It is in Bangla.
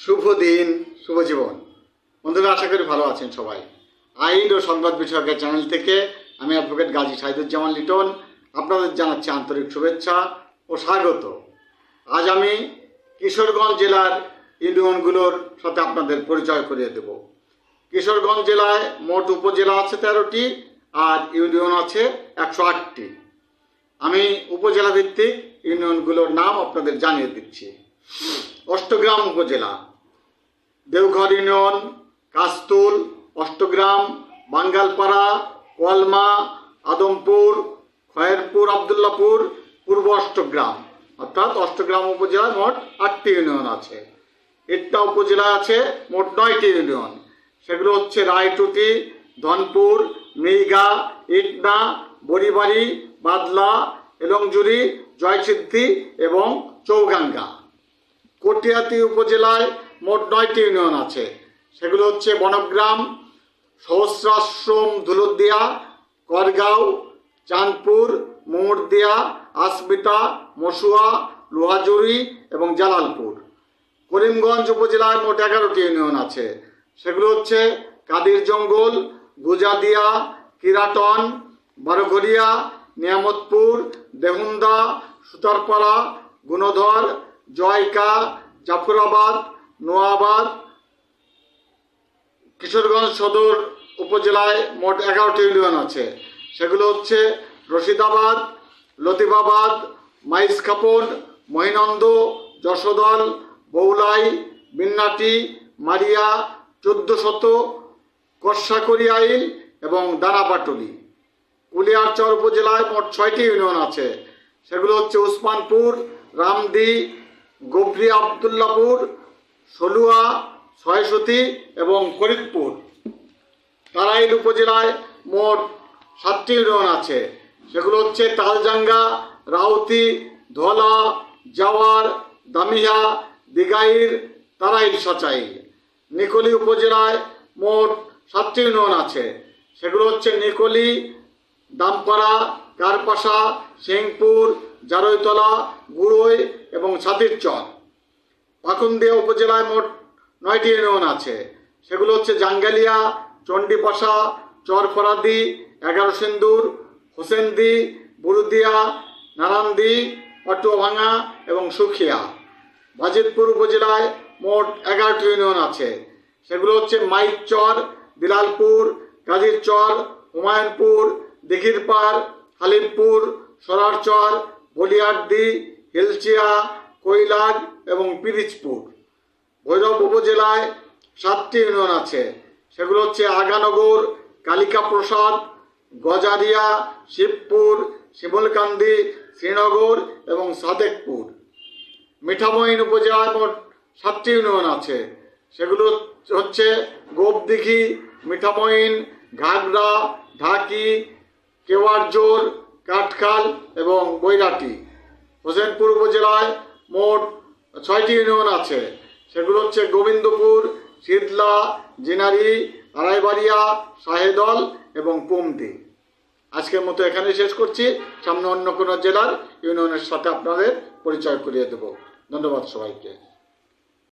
শুভ দিন, শুভ জীবন। বন্ধুরা, আশা করি ভালো আছেন সবাই। আইন ও সংবাদ বিষয়কের চ্যানেল থেকে আমি অ্যাডভোকেট গাজী সাহিদুজ্জামান লিটন। আপনাদের জানাচ্ছি আন্তরিক শুভেচ্ছা ও স্বাগত। আজ আমি কিশোরগঞ্জ জেলার ইউনিয়নগুলোর সাথে আপনাদের পরিচয় করিয়ে দেব। কিশোরগঞ্জ জেলায় মোট উপজেলা আছে তেরোটি আর ইউনিয়ন আছে একশো আটটি। আমি উপজেলা ভিত্তিক ইউনিয়নগুলোর নাম আপনাদের জানিয়ে দিচ্ছি। অষ্টগ্রাম উপজেলা। দেওঘর ইউনিয়ন, কাস্তুল, অষ্টগ্রাম, বাঙ্গালপাড়া কলমা আদমপুর, খয়েরপুর, আবদুল্লাপুর, পূর্ব অষ্টগ্রাম। অর্থাৎ অষ্টগ্রাম উপজেলায় মোট আটটি ইউনিয়ন আছে। ইট্টা উপজেলায় আছে মোট নয়টি ইউনিয়ন। সেগুলো হচ্ছে রায়টুটি ধনপুর মেইগা ইটনা, বড়িবাড়ি, বাদলা এলংজুরি জয়সিদ্ধি এবং চৌগাঙ্গা। কটিয়াতি উপজেলায় মোট নয়টি ইউনিয়ন আছে। সেগুলো হচ্ছে বনগ্রাম, সহস্রাশ্রম, ধুলুদিয়া, করগাঁও, চাঁদপুর মোমরদিয়া আসবিতা মসুয়া লোহাজুরি এবং জালালপুর। করিমগঞ্জ উপজেলায় মোট এগারোটি ইউনিয়ন আছে। সেগুলো হচ্ছে কাদির জঙ্গল, গুজাদিয়া, কিরাটন বারোঘরিয়া নিয়ামতপুর, দেহুন্দা, সুতারপাড়া, গুণধর, জয়কা, জাফরাবাদ নোয়াবাদ, কিশোরগঞ্জ সদর উপজেলায় মোট এগারোটি ইউনিয়ন আছে। সেগুলো হচ্ছে রশিদাবাদ, লতিফাবাদ মাইসখাপন মহিনন্দ, যশোদল বৌলাই বিন্নাটি মারিয়া চোদ্দ চোদ্দশত কর্ষাকরিয়াইল এবং দানাপাটলি। কুলিয়ারচর উপজেলায় মোট ছয়টি ইউনিয়ন আছে। সেগুলো হচ্ছে উসমানপুর, রামদি গোবরি আবদুল্লাপুর সলুয়া ছয়সতী এবং ফরিদপুর। তারাইল উপজেলায় মোট সাতটি ইউনিয়ন আছে। সেগুলো হচ্ছে তালজাঙ্গা, রাউতি, ধলা, জাওয়ার, দামিয়া দিগাইর তারাইল, সচাইল। নিকলি উপজেলায় মোট সাতটি ইউনিয়ন আছে। সেগুলো হচ্ছে নিকলি, দামপাড়া, কারপাশা, সিংপুর জারৈতলা গুড়ই এবং ছাতিরচর। পাকুন্দিয়া উপজেলায় মোট নয়টি ইউনিয়ন আছে। সেগুলো হচ্ছে জাঙ্গালিয়া, চণ্ডীপাশা, চরফরাদি এগারো সিন্দুর হোসেনদি বুরুদিয়া নারান্দি অটোভাঙা এবং সুখিয়া। বাজিতপুর উপজেলায় মোট এগারোটি ইউনিয়ন আছে। সেগুলো হচ্ছে মাইকচর বিলালপুর গাজীরচর, হুমায়ুনপুর, দিঘিরপাড়, হালিমপুর, সরারচর, বলিয়ারদি, হিলচিয়া কৈলাগ এবং পিরিচপুর। ভৈরব উপজেলায় সাতটি ইউনিয়ন আছে। সেগুলো হচ্ছে আগানগর কালিকা প্রসাদ গজারিয়া, শিবপুর, শিমলকান্দি, শ্রীনগর এবং সাদেকপুর। মিঠামইন উপজেলায় মোট সাতটি ইউনিয়ন আছে। সেগুলো হচ্ছে গোপদিঘি মিঠামইন ঘাগড়া, ঢাকি কেওয়ারজোর কাঠখাল এবং বৈরাটি। হোসেনপুর উপজেলায় মোট ছয়টি ইউনিয়ন আছে। সেগুলো হচ্ছে গোবিন্দপুর শীতলা জিনারি আড়াইবাড়িয়া শাহেদল এবং কুমতি। আজকের মতো এখানে শেষ করছি। সামনে অন্য কোনো জেলার ইউনিয়নের সাথে আপনাদের পরিচয় করিয়ে দেব। ধন্যবাদ সবাইকে।